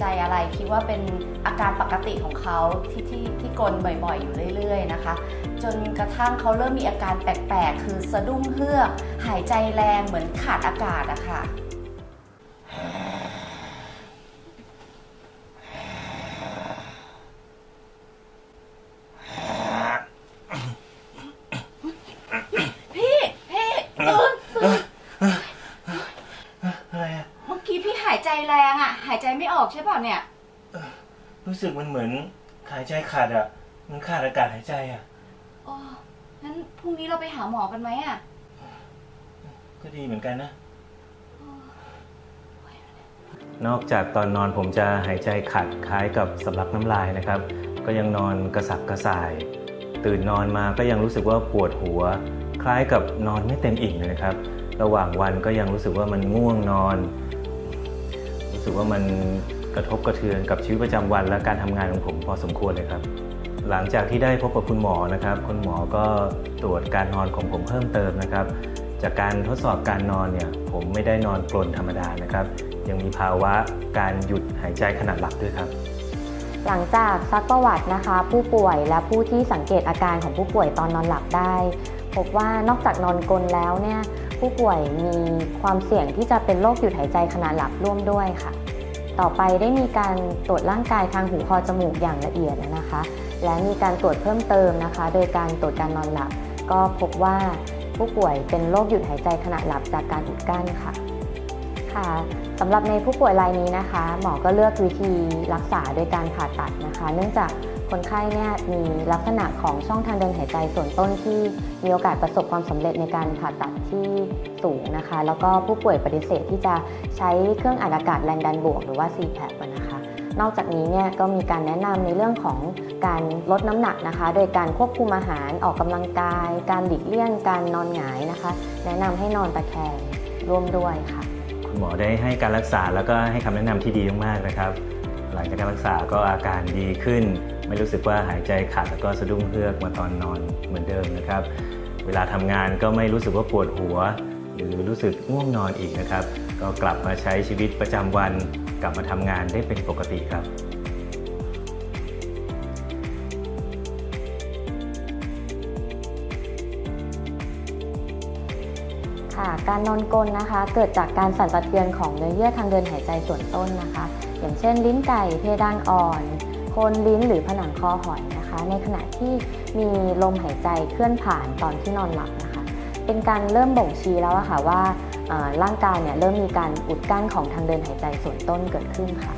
ใจอะไรคิดว่าเป็นอาการปกติของเขาที่ที่ที่กลนบ่อยๆ อยู่เรื่อย ๆ นะคะ จนกระทั่งเขาเริ่มมีอาการแปลกๆ คือสะดุ้งเฮือก หายใจแรงเหมือนขาดอากาศอะค่ะ พี่ตื่นตื่น อะไรอะ เมื่อกี้พี่หายใจแรงอะหายใจไม่ ออกใช่ป่ะเนี่ย รู้สึกมันเหมือนหายใจขาดอะมันขาดอากาศหายใจอะอ๋องั้นพรุ่งนี้เราไปหาหมอกันไหมอะก็ดีเหมือนกันนะ นอกจากตอนนอนผมจะหายใจขัดคล้ายกับสำลักน้ำลายนะครับ ก็ยังนอนกระสับกระส่าย ตื่นนอนมาก็ยังรู้สึกว่าปวดหัว คล้ายกับนอนไม่เต็มอิ่มเลยนะครับ ระหว่างวันก็ยังรู้สึกว่ามันง่วงนอนรู้ สึกว่ามันกระทบกระเทือนกับชีวิตประจำวันและการทำงานของผมพอสมควรเลยครับ หลังจากที่ได้พบกับคุณหมอนะครับ คุณหมอก็ตรวจการนอนของผมเพิ่มเติมนะครับ จากการทดสอบการนอนเนี่ยผมไม่ได้นอนกลนธรรมดานะครับ ยังมีภาวะการหยุดหายใจขณะหลับด้วยครับ หลังจากซักประวัตินะคะ ผู้ป่วยและผู้ที่สังเกตอาการของผู้ป่วยตอนนอนหลับได้ พบว่านอกจากนอนกลนแล้วเนี่ย ผู้ป่วยมีความเสี่ยงที่จะเป็นโรคหยุดหายใจขณะหลับร่วมด้วยค่ะ ต่อไปได้มีการตรวจร่างกายทางหูคอจมูกอย่างละเอียดนะคะ และมีการตรวจเพิ่มเติมนะคะ โดยการตรวจการนอนหลับ ก็พบว่าผู้ป่วยเป็นโรคหยุดหายใจขณะหลับจากการอุดกั้นค่ะค่ะสำหรับในผู้ป่วยรายนี้นะคะ หมอก็เลือกวิธีรักษาโดยการผ่าตัดนะคะ เนื่องจาก คนไข้เนี่ยมีลักษณะของช่องทางเดินหายใจส่วนต้นที่มีโอกาสประสบความสำเร็จในการผ่าตัดที่สูงนะคะ แล้วก็ผู้ป่วยปฏิเสธที่จะใช้เครื่องอัดอากาศแรงดันบวก หรือว่า CPAP นะคะ นอกจากนี้เนี่ยก็มีการแนะนำในเรื่องของการลดน้ำหนักนะคะ โดยการควบคุมอาหารออกกำลังกาย การหลีกเลี่ยงการนอนหงายนะคะ แนะนำให้นอนตะแคงร่วมด้วยค่ะ คุณหมอได้ให้การรักษาแล้วก็ให้คำแนะนำที่ดีมากๆนะครับ หลังจากการรักษาก็อาการดีขึ้น ไม่รู้สึกว่าหายใจขัดแล้วก็สะดุ้งเฮือกมาตอนนอนเหมือนเดิมนะครับ เวลาทำงานก็ไม่รู้สึกว่าปวดหัว หรือรู้สึกง่วงนอนอีกนะครับ ก็กลับมาใช้ชีวิตประจำวัน กลับมาทำงานได้เป็นปกติครับค่ะการนอนกลนนะคะ เกิดจากการสั่นสะเทือนของเนื้อเยื่อทางเดินหายใจส่วนต้นนะคะ อย่างเช่น ลิ้นไก่เพดานอ่อน โคนลิ้นหรือผนังคอหอยนะคะ ในขณะที่มีลมหายใจเคลื่อนผ่านตอนที่นอนหลับนะคะ เป็นการเริ่มบ่งชี้แล้วอะค่ะว่าร่างกายเนี่ยเริ่มมีการอุดกั้นของทางเดินหายใจส่วนต้นเกิดขึ้นค่ะ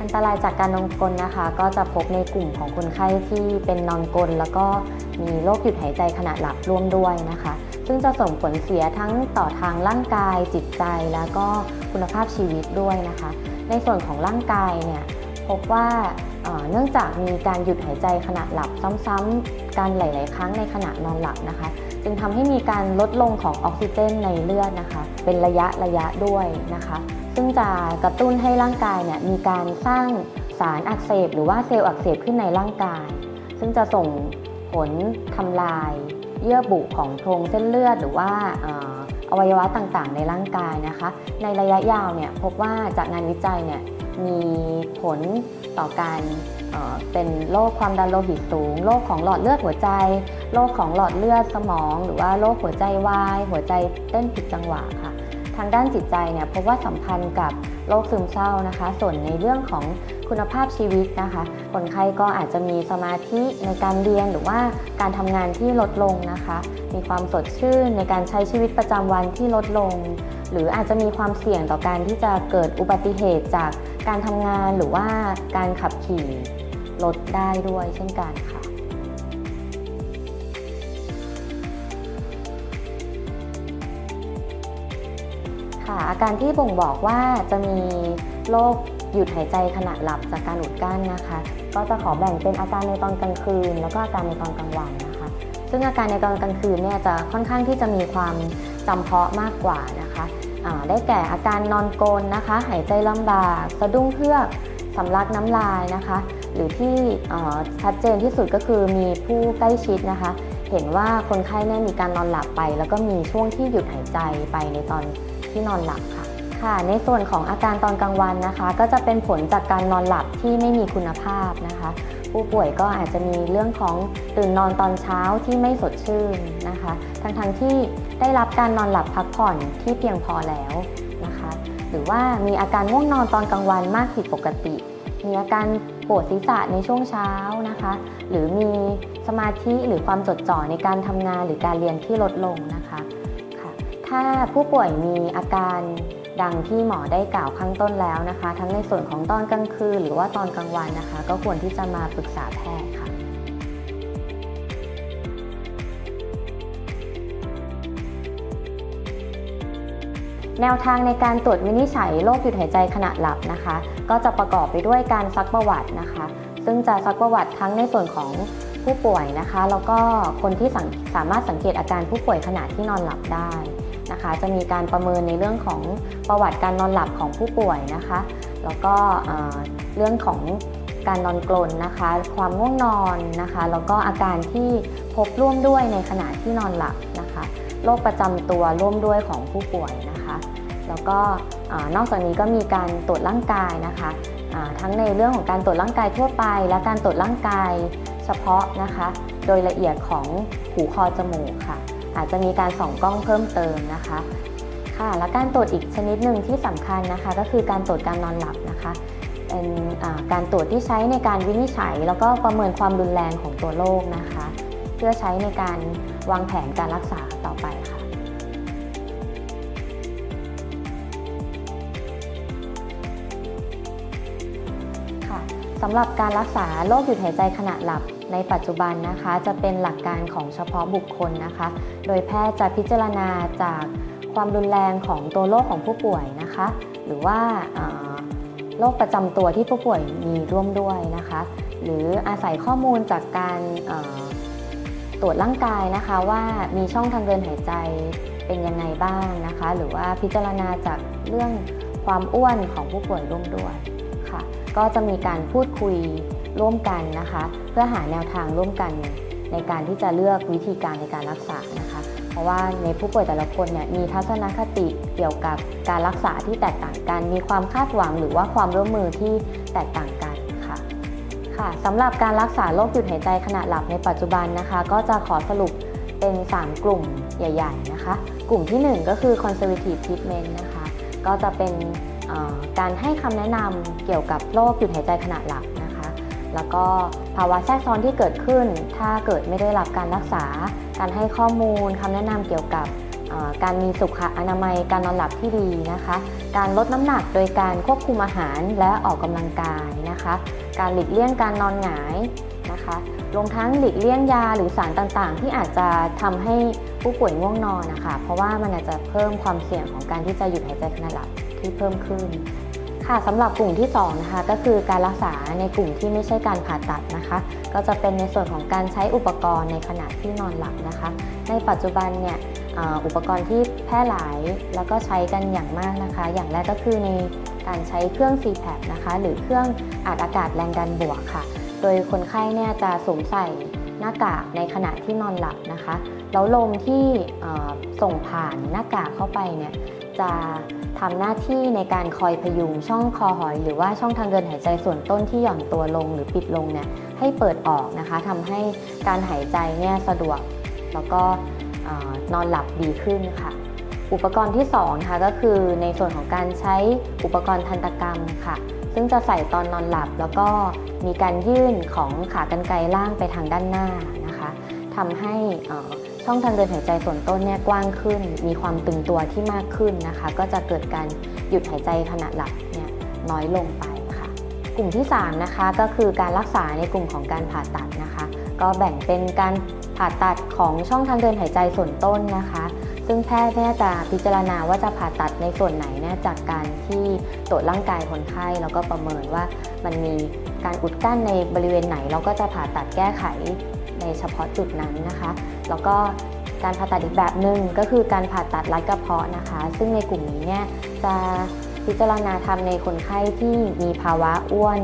อันตรายจากการนอนกลนะคะ ก็จะพบในกลุ่มของคนไข้ที่เป็นนอนกล แล้วก็มีโรคหยุดหายใจขณะหลับร่วมด้วยนะคะ ซึ่งจะส่งผลเสียทั้งต่อทางร่างกายจิตใจแล้วก็คุณภาพชีวิตด้วยนะคะ ในส่วนของร่างกายเนี่ยพบว่าเนื่องจากมีการหยุดหายใจขณะหลับซ้ำๆการหลาย ๆ ครั้งในขณะนอนหลับนะคะ จึงทำให้มีการลดลงของออกซิเจนในเลือดนะคะ เป็นระยะระยะด้วยนะคะ ซึ่งจะกระตุ้นให้ร่างกายเนี่ยมีการสร้างสารอักเสบ หรือว่าเซลล์อักเสบขึ้นในร่างกาย ซึ่งจะส่งผลทำลาย เยื่อบุของโพรงเส้นเลือดหรือว่าอวัยวะต่างๆ ในร่างกายนะคะ ในระยะยาวเนี่ยพบว่าจากงานวิจัยเนี่ยมีผลต่อการเเป็นโรคความดันโลหิตสูง โรคของหลอดเลือดหัวใจ โรคของหลอดเลือดสมอง หรือว่าโรคหัวใจวาย หัวใจเต้นผิดจังหวะค่ะ ทางด้านจิตใจเนี่ยพบว่าสัมพันธ์กับ โรคซึมเศร้านะคะ ส่วนในเรื่องของคุณภาพชีวิตนะคะ คนไข้ก็อาจจะมีสมาธิในการเรียนหรือว่าการทำงานที่ลดลงนะคะ มีความสดชื่นในการใช้ชีวิตประจำวันที่ลดลง หรืออาจจะมีความเสี่ยงต่อการที่จะเกิดอุบัติเหตุจากการทำงานหรือว่าการขับขี่ลดได้ด้วยเช่นกันค่ะ อาการที่บ่งบอกว่าจะมีโรคหยุดหายใจขณะหลับจากการอุดกั้นนะคะ ก็จะขอแบ่งเป็นอาการในตอนกลางคืน แล้วก็อาการในตอนกลางวันนะคะ ซึ่งอาการในตอนกลางคืนเนี่ยจะค่อนข้างที่จะมีความจำเพาะมากกว่านะคะได้แก่อาการนอนกนนะคะ หายใจลำบากสะดุ้งเฮือกสำลักน้ำลายนะคะ หรือที่ชัดเจนที่สุดก็คือมีผู้ใกล้ชิดนะคะเหเห็นว่าคนไข้เนี่ยมีการนอนหลับไป แล้วก็มีช่วงที่หยุดหายใจไปในตอน ที่นอนหลับค่ะค่ะ ในส่วนของอาการตอนกลางวันนะคะ ก็จะเป็นผลจากการนอนหลับที่ไม่มีคุณภาพนะคะ ผู้ป่วยก็อาจจะมีเรื่องของตื่นนอนตอนเช้าที่ไม่สดชื่นนะคะ ทั้งๆที่ได้รับการนอนหลับพักผ่อนที่เพียงพอแล้วนะคะ หรือว่ามีอาการง่วงนอนตอนกลางวันมากผิดปกติมีอาการปวดศีรษะในช่วงเช้านะคะ หรือมีสมาธิหรือความจดจ่อในการทำงานหรือการเรียนที่ลดลงนะคะ ถ้าผู้ป่วยมีอาการดังที่หมอได้กล่าวข้างต้นแล้วนะคะ ทั้งในส่วนของตอนกลางคืนหรือว่าตอนกลางวันนะคะ ก็ควรที่จะมาปรึกษาแพทย์ค่ะแนวทางในการตรวจวินิจฉัยโรคหยุดหายใจขณะหลับนะคะ ก็จะประกอบไปด้วยการซักประวัตินะคะ ซึ่งจะซักประวัติทั้งในส่วนของผู้ป่วยนะคะ แล้วก็คนที่สังสามารถสังเกตอาการผู้ป่วยขณะที่นอนหลับได้ นะคะ จะมีการประเมินในเรื่องของประวัติการนอนหลับของผู้ป่วยนะคะ แล้วก็เรื่องของการนอนกลนนะคะ ความง่วงนอนนะคะ แล้วก็อาการที่พบร่วมด้วยในขณะที่นอนหลับนะคะโรคประจำตัวร่วมด้วยของผู้ป่วยนะคะ แล้วก็นอกจากนี้ก็มีการตรวจร่างกายนะคะทั้งในเรื่องของการตรวจร่างกายทั่วไป และการตรวจร่างกายเฉพาะนะคะ โดยละเอียดของหูคอจมูกค่ะ อาจจะมีการส่องกล้องเพิ่มเติมนะคะค่ะและการตรวจอีกชนิดหนึ่งที่สำคัญนะคะ ก็คือการตรวจการนอนหลับนะคะเป็นการตรวจที่ใช้ในการวินิจฉัย แล้วก็ประเมินความรุนแรงของตัวโรคนะคะ เพื่อใช้ในการวางแผนการรักษาต่อไปค่ะค่ะสำหรับการรักษาโรคหยุดหายใจขณะหลับ ในปัจจุบันนะคะจะเป็นหลักการของเฉพาะบุคคลนะคะ โดยแพทย์จะพิจารณาจากความรุนแรงของตัวโรคของผู้ป่วยนะคะ หรือว่าโรคประจำตัวที่ผู้ป่วยมีร่วมด้วยนะคะ หรืออาศัยข้อมูลจากการตรวจร่างกายนะคะว่ามีช่องทางเดินหายใจเป็นยังไงบ้างนะคะ หรือว่าพิจารณาจากเรื่องความอ้วนของผู้ป่วยร่วมด้วยค่ะ ก็จะมีการพูดคุย ร่วมกันนะคะ เพื่อหาแนวทางร่วมกันในการที่จะเลือกวิธีการในการรักษานะคะ เพราะว่าในผู้ป่วยแต่ละคนเนี่ยมีทัศนคติเกี่ยวกับการรักษาที่แตกต่างกัน มีความคาดหวังหรือว่าความร่วมมือที่แตกต่างกันค่ะค่ะสำหรับการรักษาโรคหยุดหายใจขณะหลับในปัจจุบันนะคะ ก็จะขอสรุปเป็น 3 กลุ่มใหญ่ ๆนะคะ กลุ่มที่ 1 ก็คือ conservative treatment นะคะ ก็จะเป็นการให้คำแนะนำเกี่ยวกับโรคหยุดหายใจขณะหลับ แล้วก็ภาวะแทรกซ้อนที่เกิดขึ้น ถ้าเกิดไม่ได้รับการรักษา การให้ข้อมูลคำแนะนำเกี่ยวกับการมีสุขอนามัยการนอนหลับที่ดีนะคะ การลดน้ำหนักโดยการควบคุมอาหารและออกกำลังกายนะคะ การหลีกเลี่ยงการนอนหงายนะคะรวมทั้งหลีกเลี่ยงยาหรือสารต่างๆ ที่อาจจะทำให้ผู้ป่วยง่วงนอนนะคะ เพราะว่ามันอาจจะเพิ่มความเสี่ยงของการที่จะหยุดหายใจขณะหลับที่เพิ่มขึ้น ค่ะสำหรับกลุ่มที่2นะคะก็คือการรักษาในกลุ่มที่ไม่ใช่การผ่าตัดนะคะ ก็จะเป็นในส่วนของการใช้อุปกรณ์ในขณะที่นอนหลับนะคะ ในปัจจุบันเนี่ยอุปกรณ์ที่แพร่หลายแล้วก็ใช้กันอย่างมากนะคะ อย่างแรกก็คือในการใช้เครื่อง CPAP นะคะ หรือเครื่องอัดอากาศแรงดันบวกค่ะ โดยคนไข้เนี่ยจะสวมใส่หน้ากากในขณะที่นอนหลับนะคะ แล้วลมที่ส่งผ่านหน้ากากเข้าไปเนี่ย จะทำหน้าที่ในการคอยพยุงช่องคอหอย หรือว่าช่องทางเดินหายใจส่วนต้นที่หย่อนตัวลงหรือปิดลงเนี่ยให้เปิดออกนะคะทำให้การหายใจเนี่ยสะดวก แล้วก็นอนหลับดีขึ้นค่ะ อุปกรณ์ที่2นะคะก็คือในส่วนของการใช้อุปกรณ์ทันตกรรมค่ะ ซึ่งจะใส่ตอนนอนหลับ แล้วก็มีการยื่นของขากรรไกรล่างไปทางด้านหน้านะคะทำให้อ่อ ช่องทางเดินหายใจส่วนต้นเนี่ยกว้างขึ้น มีความตึงตัวที่มากขึ้นนะคะ ก็จะเกิดการหยุดหายใจขณะหลับเนี่ยน้อยลงไปค่ะ กลุ่มที่ 3 นะคะก็คือการรักษาในกลุ่มของการผ่าตัดนะคะ ก็แบ่งเป็นการผ่าตัดของช่องทางเดินหายใจส่วนต้นนะคะ ซึ่งแพทย์เนี่ยจะพิจารณาว่าจะผ่าตัดในส่วนไหนเนี่ยจากการที่ตรวจร่างกายคนไข้ แล้วก็ประเมินว่ามันมีการอุดกั้นในบริเวณไหนเราก็จะผ่าตัดแก้ไข ในเฉพาะจุดนั้นนะคะ แล้วก็การผ่าตัดอีกแบบหนึ่งก็คือการผ่าตัดรัดกระเพาะนะคะ ซึ่งในกลุ่มนี้เนี่ยจะพิจารณาทำในคนไข้ที่มีภาวะอ้วน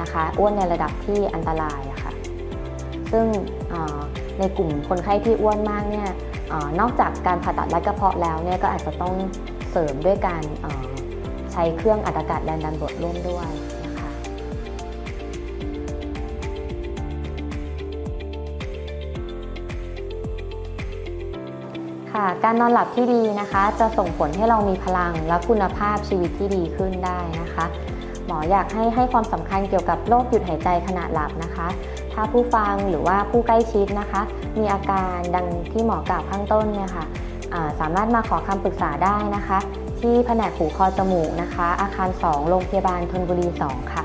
นะคะอ้วนในระดับที่อันตรายะค่ะซึ่งในกลุ่มคนไข้ที่อ้วนมากเนี่ยอนอกจากการผ่าตัดรัดกระเพาะแล้วเนี่ยก็อาจจะต้องเสริมด้วยการใช้เครื่องอัดอากาศแรงดันบดร่วมด้วย ค่ะ การนอนหลับที่ดีนะคะ จะส่งผลให้เรามีพลังและคุณภาพชีวิตที่ดีขึ้นได้นะคะ หมออยากให้ให้ความสำคัญเกี่ยวกับโรคหยุดหายใจขณะหลับนะคะ ถ้าผู้ฟังหรือว่าผู้ใกล้ชิดนะคะ มีอาการดังที่หมอกล่าวข้างต้นเนี่ยค่ะสามารถมาขอคำปรึกษาได้นะคะ ที่แผนกหูคอจมูกนะคะ อาคาร 2 โรงพยาบาลธนบุรี 2 ค่ะ